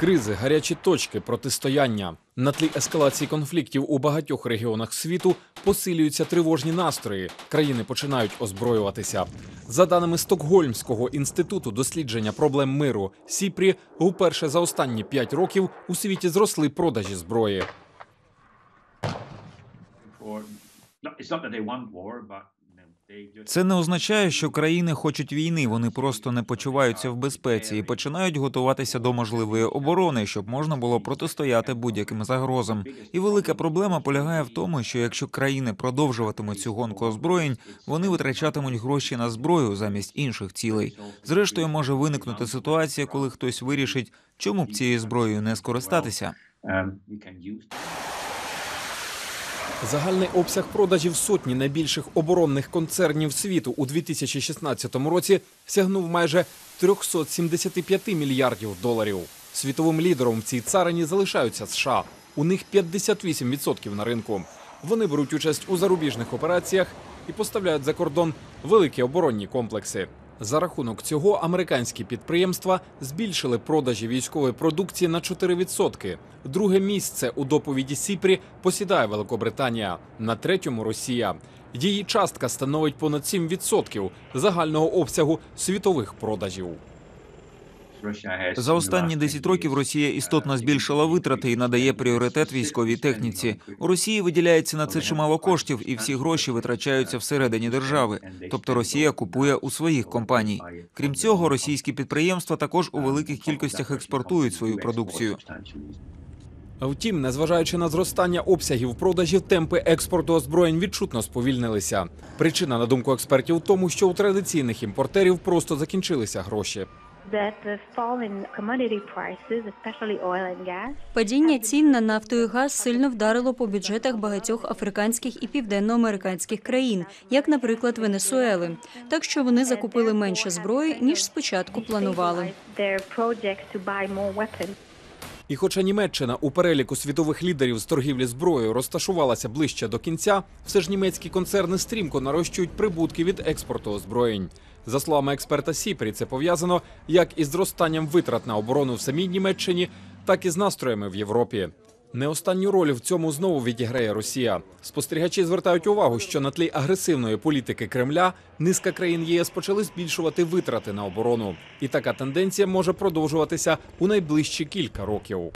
Кризи, гарячі точки, протистояння. На тлі ескалації конфліктів у багатьох регіонах світу посилюються тривожні настрої. Країни починають озброюватися. За даними Стокгольмського інституту дослідження проблем миру Сіпрі, уперше за останні п'ять років у світі зросли продажі зброї. Це не означає, що країни хочуть війни. Вони просто не почуваються в безпеці і починають готуватися до можливої оборони, щоб можна було протистояти будь-яким загрозам. І велика проблема полягає в тому, що якщо країни продовжуватимуть цю гонку озброєнь, вони витрачатимуть гроші на зброю замість інших цілей. Зрештою, може виникнути ситуація, коли хтось вирішить, чому б цією зброєю не скористатися. Загальний обсяг продажів сотні найбільших оборонних концернів світу у 2016 році сягнув майже 375 мільярдів доларів. Світовим лідером в цій царині залишаються США. У них 58% на ринку. Вони беруть участь у зарубіжних операціях і поставляють за кордон великі оборонні комплекси. За рахунок цього американські підприємства збільшили продажі військової продукції на 4%. Друге місце у доповіді Сіпрі посідає Великобританія, на третьому Росія. Її частка становить понад 7% загального обсягу світових продажів. За останні last 10 10 років Росія істотно збільшила витрати і надає пріоритет військовій техніці. У Росії виділяється на це чимало коштів, і всі гроші витрачаються всередині держави. Тобто Росія купує у своїх компаній. Крім цього, російські підприємства також у великих кількостях експортують свою продукцію. Втім, незважаючи на зростання обсягів продажів, темпи експорту озброєнь відчутно сповільнилися. Причина, на думку експертів, в тому, що у традиційних імпортерів просто закінчилися гроші. Падіння цін на нафту і газ сильно вдарило по бюджетах багатьох африканських і південноамериканських країн, як, наприклад, Венесуели. Так що вони закупили менше зброї ніж спочатку планували. І хоча Німеччина у переліку світових лідерів з торгівлі зброєю розташувалася ближче до кінця, все ж німецькі концерни стрімко нарощують прибутки від експорту озброєнь. За словами експерта Сіпрі, це пов'язано як із зростанням витрат на оборону в самій Німеччині, так і з настроями в Європі. Не останню роль в цьому знову відіграє Росія. Спостерігачі звертають увагу, що на тлі агресивної політики Кремля низка країн ЄС почали збільшувати витрати на оборону, і така тенденція може продовжуватися у найближчі кілька років.